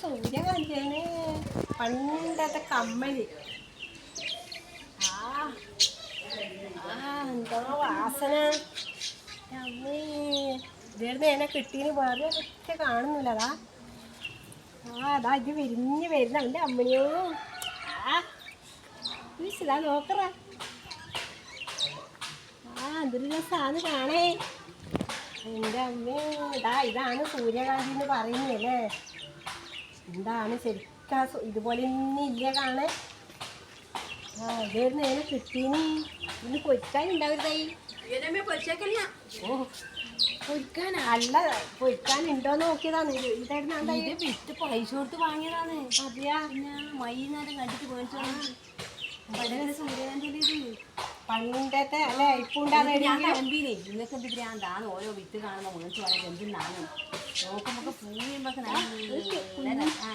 സൂര്യകാന്തിയാണ് പണ്ടത്തെ കമ്മൽ. ആ ആ എന്തോ വാസന. അമ്മേ ഇവിടുന്ന് എന്നെ കിട്ടീന് വേറെ ഒക്കെ കാണുന്നില്ലതാ ആ അതാ ഇത് വിരിഞ്ഞ് വരുന്ന അവന്റെ അമ്മയോ ആ നോക്കറ. ആ എന്തൊരു രസാന്ന് കാണേ. എന്റെ അമ്മേ ഇതാ ഇതാണ് സൂര്യകാന്തി എന്ന് പറയുന്നല്ലേ എന്താണ് ശരിക്കാ ഇതുപോലെ തന്നെ ഇല്ല കാണാൻ ആ ഇതായിരുന്നു നേരെ കിട്ടീനി. ഇന്ന് പൊരിക്കാനുണ്ടാവരുതായി ഓ അല്ല അല്ല ഉണ്ടോ നോക്കിയതാണ്. ഇത് ഇതായിരുന്നു ഇത് വിറ്റ് പൈസ കൊടുത്ത് വാങ്ങിയതാണ്. അതെയാ? പിന്നെ വൈകുന്നേരം കണ്ടിട്ട് പോയിട്ട് വളരെ സൂര്യകാന്തിയുടെ ഇത് പണ്ടത്തെ അല്ലെ? ഇപ്പൊ ഞാൻ നിങ്ങൾക്ക് എന്ത് ഭ്രാന്താണ് ഓരോ വിത്ത് കാണുമ്പോൾ മേടിച്ചു പറയാൻ എന്തിനാണ്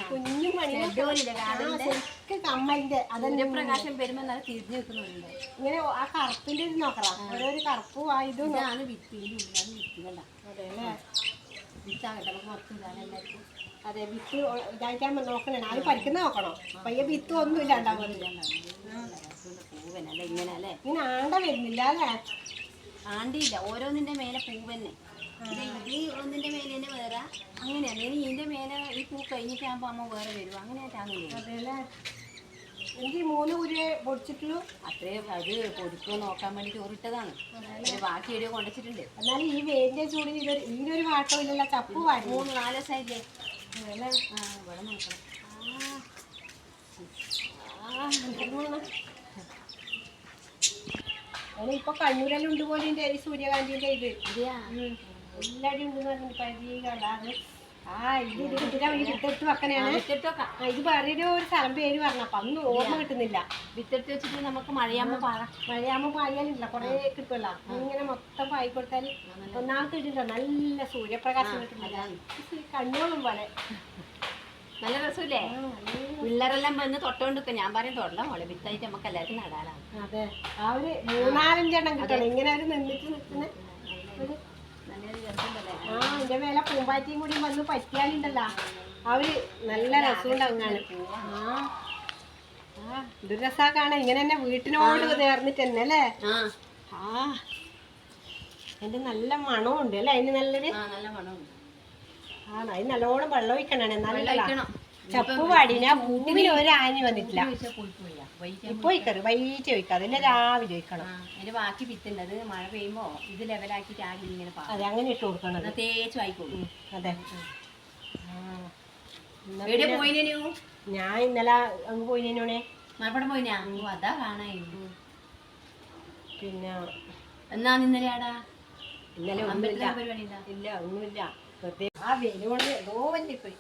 കുഞ്ഞു കമ്മലിന്റെ. അതിന്റെ പ്രകാശം വരുമ്പോ നല്ല തിരിഞ്ഞു നിൽക്കുന്നുണ്ട്. ഇങ്ങനെ ആ കറുപ്പിന്റെ ഇത് നോക്കണം ഓരോരു കറുപ്പും ആ ഇതും ഇതാണ് ഉള്ളിലാണ് അതെ അല്ലേ? വിത്താകട്ടെ നമുക്ക് മൊത്തം ഇതാണ് എല്ലാവർക്കും. അതെ വിത്ത് ഒ- ഇതായിട്ടാകുമ്പോ നോക്കണേ. ആരും പഠിക്കുന്ന നോക്കണം? പയ്യെ വിത്ത് ഒന്നും ഇല്ലാണ്ടാവും പൂവനല്ല ഇങ്ങനെ അല്ലേ? ഇങ്ങനെ ആണ്ട വരുന്നില്ല അല്ലേ? ആണ്ടിയില്ല. ഓരോന്നിന്റെ മേലെ പൂവന്നെ. ഇത് ഒന്നിന്റെ മേലെ തന്നെ വേറെ. അങ്ങനെയാണ് ഇനി ഇതിന്റെ മേലെ ഈ പൂ കഴിഞ്ഞിട്ടാകുമ്പോ അമ്മ വേറെ വരും അങ്ങനെയായിട്ടാണ് എനിക്ക് മൂന്ന് കുരുവേ പൊടിച്ചിട്ടുള്ളൂ. അത്രയും അത് പൊടിക്കോ നോക്കാൻ വേണ്ടി ചോറിട്ടതാണ് ബാക്കി എവിടെയോ കൊണ്ടുവച്ചിട്ടുണ്ട് എന്നാലും ഈ വേലിന്റെ ചൂടിന് ഇതൊരു ഇതിനൊരു വാട്ടോ ഇല്ലല്ലോ ചപ്പ് വാടി മൂന്ന് നാല് ദിവസമായില്ലേ ഇവിടെ നോക്കണം. ആ. ഇപ്പൊ കണ്ണൂരെല്ലാം ഉണ്ട് പോലെ ഉണ്ട് ഈ സൂര്യകാന്തിന്റെ ഇത്. എല്ലാരും എല്ലാവരും ഉണ്ട് പറഞ്ഞു കണ്ടാണ് ആ ഇത് ഇത് ഇതിനാ ഈ വിത്തെടുത്ത് വെക്കണയാണ്. വിത്തിട്ട് വെക്കാം. ആ, ഇത് വേറൊരു ഒരു സ്ഥലം പേര് പറഞ്ഞു. അപ്പൊ അന്ന് ഓർമ്മ കിട്ടുന്നില്ല. വിത്തിട്ട് വെച്ചിട്ട് നമുക്ക് മഴയാകുമ്പോ പാകാം മഴയാകുമ്പോ പായാലില്ല കുറേ കിട്ടുമല്ലോ ഇങ്ങനെ മൊത്തം പായി കൊടുത്താൽ ഒന്നാമത്തെ ഇടില്ല നല്ല സൂര്യപ്രകാശം കിട്ടുന്നില്ല കണ്ണോളം പോലെ. നല്ല രസമില്ലേ? പിള്ളേരെല്ലാം വന്ന് തൊട്ടോണ്ട് ഞാൻ പറയും തൊടല മോളെ വിത്തായിട്ട് നമുക്ക് എല്ലാവർക്കും നടാനാണ്. അതെ. ആ ഒരു മൂന്നാലഞ്ചെണ്ണം കിട്ടണം. ഇങ്ങനെ അവർ നിന്നിട്ട് നിൽക്കുന്ന ഒരു നല്ലൊരു രസമുണ്ടല്ലേ? ആ എന്റെ മേലെ പൂമ്പാറ്റിയും കൂടി വന്ന് പറ്റിയാലുണ്ടല്ലോ. അവർ നല്ല രസമുണ്ടാവും കാണാൻ ആ. ആ ഇതൊരു രസാ കാണാൻ. ഇങ്ങനെ തന്നെ വീട്ടിനോട് നേർന്നിട്ട് തന്നെ അല്ലേ? ആ. അതിന്റെ നല്ല മണമുണ്ട് അല്ലേ? അതിന് നല്ലൊരു നല്ല മണമുണ്ട് ആ അതിന് നല്ലോണം വെള്ളം ഒഴിക്കണം. ഒഴിക്കണം. ചപ്പ് പാടിന ഒരു ആനി വന്നിട്ടില്ല. ഇപ്പൊ ഒഴിക്കറ്? വൈകിട്ട് ഒഴിക്കാം അതല്ലേ രാവിലെ ഒഴിക്കണം. അതിന്റെ ബാക്കി വിത്തുണ്ട് അത് മഴ പെയ്യുമ്പോ ഇത് ലെവലാക്കി രാവിലെ ഇങ്ങനെ അതെ അങ്ങനെ ഇട്ട് കൊടുക്കണം. തേച്ച് ആയിക്കോളും അതെ. ഞാൻ ഇന്നലെ അങ്ങ് പോയിനോണേ മലപ്പുറം പോയിനാ? അതാ കാണായിരുന്നു. പിന്നെ എന്നാ ഇന്നലെ ആടാ? ഇന്നലെ ഒന്നുമില്ല. ഇല്ല ഒന്നുമില്ല. വെറുതെ ആ വെയിൽ കൊണ്ട് വലിയ പോയി